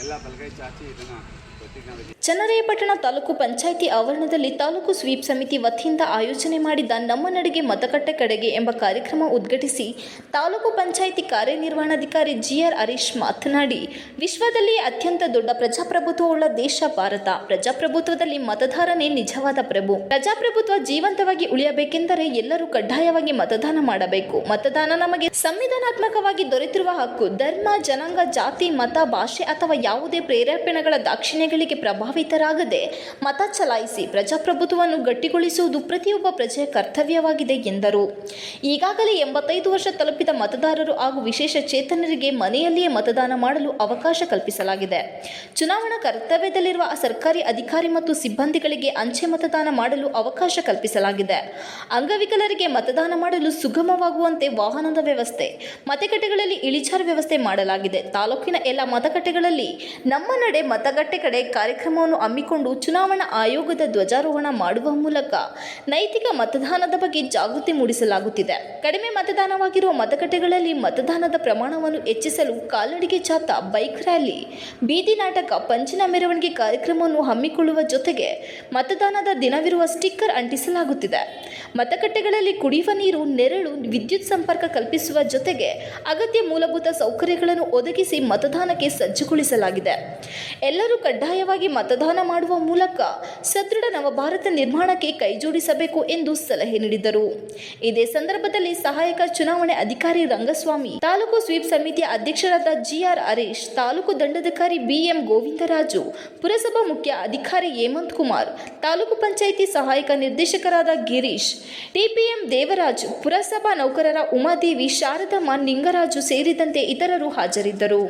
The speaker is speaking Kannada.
எல்லா பல்கலைச்சாட்சியும் இதுதான். ಚನ್ನರಾಯಪಟ್ಟಣ ತಾಲೂಕು ಪಂಚಾಯಿತಿ ಆವರಣದಲ್ಲಿ ತಾಲೂಕು ಸ್ವೀಪ್ ಸಮಿತಿ ವತಿಯಿಂದ ಆಯೋಜನೆ ಮಾಡಿದ ನಮ್ಮ ನಡಿಗೆ ಮತಗಟ್ಟೆ ಕಡೆಗೆ ಎಂಬ ಕಾರ್ಯಕ್ರಮ ಉದ್ಘಾಟಿಸಿ ತಾಲೂಕು ಪಂಚಾಯಿತಿ ಕಾರ್ಯನಿರ್ವಹಣಾಧಿಕಾರಿ ಜಿಆರ್ ಹರೀಶ್ ಮಾತನಾಡಿ, ವಿಶ್ವದಲ್ಲಿ ಅತ್ಯಂತ ದೊಡ್ಡ ಪ್ರಜಾಪ್ರಭುತ್ವವುಳ್ಳ ದೇಶ ಭಾರತ. ಪ್ರಜಾಪ್ರಭುತ್ವದಲ್ಲಿ ಮತದಾರನೇ ನಿಜವಾದ ಪ್ರಭು. ಪ್ರಜಾಪ್ರಭುತ್ವ ಜೀವಂತವಾಗಿ ಉಳಿಯಬೇಕೆಂದರೆ ಎಲ್ಲರೂ ಕಡ್ಡಾಯವಾಗಿ ಮತದಾನ ಮಾಡಬೇಕು. ಮತದಾನ ನಮಗೆ ಸಂವಿಧಾನಾತ್ಮಕವಾಗಿ ದೊರೆತಿರುವ ಹಕ್ಕು. ಧರ್ಮ, ಜನಾಂಗ, ಜಾತಿ, ಮತ, ಭಾಷೆ ಅಥವಾ ಯಾವುದೇ ಪ್ರೇರೇಪಣೆಗಳ ದಾಕ್ಷಿಣ್ಯಗಳಿಗೆ ಪ್ರಭಾವಿತರಾಗದೆ ಮತ ಚಲಾಯಿಸಿ ಪ್ರಜಾಪ್ರಭುತ್ವವನ್ನು ಗಟ್ಟಿಗೊಳಿಸುವುದು ಪ್ರತಿಯೊಬ್ಬ ಪ್ರಜೆಯ ಕರ್ತವ್ಯವಾಗಿದೆ ಎಂದರು. ಈಗಾಗಲೇ ಎಂಬತ್ತೈದು ವರ್ಷ ತಲುಪಿದ ಮತದಾರರು ಹಾಗೂ ವಿಶೇಷ ಚೇತನರಿಗೆ ಮನೆಯಲ್ಲಿಯೇ ಮತದಾನ ಮಾಡಲು ಅವಕಾಶ ಕಲ್ಪಿಸಲಾಗಿದೆ. ಚುನಾವಣಾ ಕರ್ತವ್ಯದಲ್ಲಿರುವ ಸರ್ಕಾರಿ ಅಧಿಕಾರಿ ಮತ್ತು ಸಿಬ್ಬಂದಿಗಳಿಗೆ ಅಂಚೆ ಮತದಾನ ಮಾಡಲು ಅವಕಾಶ ಕಲ್ಪಿಸಲಾಗಿದೆ. ಅಂಗವಿಕಲರಿಗೆ ಮತದಾನ ಮಾಡಲು ಸುಗಮವಾಗುವಂತೆ ವಾಹನದ ವ್ಯವಸ್ಥೆ, ಮತಗಟ್ಟೆಗಳಲ್ಲಿ ಇಳಿಜಾರು ವ್ಯವಸ್ಥೆ ಮಾಡಲಾಗಿದೆ. ತಾಲೂಕಿನ ಎಲ್ಲ ಮತಗಟ್ಟೆಗಳಲ್ಲಿ ನಮ್ಮ ನಡೆ ಮತಗಟ್ಟೆ ಕಡೆ ಕಾರ್ಯಕ್ರಮವನ್ನು ಹಮ್ಮಿಕೊಂಡು ಚುನಾವಣಾ ಆಯೋಗದ ಧ್ವಜಾರೋಹಣ ಮಾಡುವ ಮೂಲಕ ನೈತಿಕ ಮತದಾನದ ಬಗ್ಗೆ ಜಾಗೃತಿ ಮೂಡಿಸಲಾಗುತ್ತಿದೆ. ಕಡಿಮೆ ಮತದಾನವಾಗಿರುವ ಮತಗಟ್ಟೆಗಳಲ್ಲಿ ಮತದಾನದ ಪ್ರಮಾಣವನ್ನು ಹೆಚ್ಚಿಸಲು ಕಾಲ್ನಡಿಗೆ ಜಾಥಾ ಬೈಕ್ ರ್ಯಾಲಿ, ಬೀದಿ ನಾಟಕ, ಪಂಚಿನ ಮೆರವಣಿಗೆ ಕಾರ್ಯಕ್ರಮವನ್ನು ಹಮ್ಮಿಕೊಳ್ಳುವ ಜೊತೆಗೆ ಮತದಾನದ ದಿನವಿರುವ ಸ್ಟಿಕ್ಕರ್ ಅಂಟಿಸಲಾಗುತ್ತಿದೆ. ಮತಗಟ್ಟೆಗಳಲ್ಲಿ ಕುಡಿಯುವ ನೀರು, ನೆರಳು, ವಿದ್ಯುತ್ ಸಂಪರ್ಕ ಕಲ್ಪಿಸುವ ಜೊತೆಗೆ ಅಗತ್ಯ ಮೂಲಭೂತ ಸೌಕರ್ಯಗಳನ್ನು ಒದಗಿಸಿ ಮತದಾನಕ್ಕೆ ಸಜ್ಜುಗೊಳಿಸಲಾಗಿದೆ. ಎಲ್ಲರೂ ಕಡ್ಡಾಯವಾಗಿ ಮತದಾನ ಮಾಡುವ ಮೂಲಕ ಸದೃಢ ನವಭಾರತ ನಿರ್ಮಾಣಕ್ಕೆ ಕೈಜೋಡಿಸಬೇಕು ಎಂದು ಸಲಹೆ ನೀಡಿದರು. ಇದೇ ಸಂದರ್ಭದಲ್ಲಿ ಸಹಾಯಕ ಚುನಾವಣೆ ಅಧಿಕಾರಿ ರಂಗಸ್ವಾಮಿ, ತಾಲೂಕು ಸ್ವೀಪ್ ಸಮಿತಿಯ ಅಧ್ಯಕ್ಷರಾದ ಜಿಆರ್ ಹರೀಶ್, ತಾಲೂಕು ದಂಡಾಧಿಕಾರಿ ಬಿಎಂ ಗೋವಿಂದರಾಜು, ಪುರಸಭಾ ಮುಖ್ಯ ಅಧಿಕಾರಿ ಹೇಮಂತ್ ಕುಮಾರ್, ತಾಲೂಕು ಪಂಚಾಯಿತಿ ಸಹಾಯಕ ನಿರ್ದೇಶಕರಾದ ಗಿರೀಶ್ ಟಿಪಿಎಂ ದೇವರಾಜ್, ಪುರಸಭಾ ನೌಕರರ ಉಮಾದೇವಿ ಶಾರದಮ್ಮ ನಿಂಗರಾಜು ಸೇರಿದಂತೆ ಇತರರು ಹಾಜರಿದ್ದರು.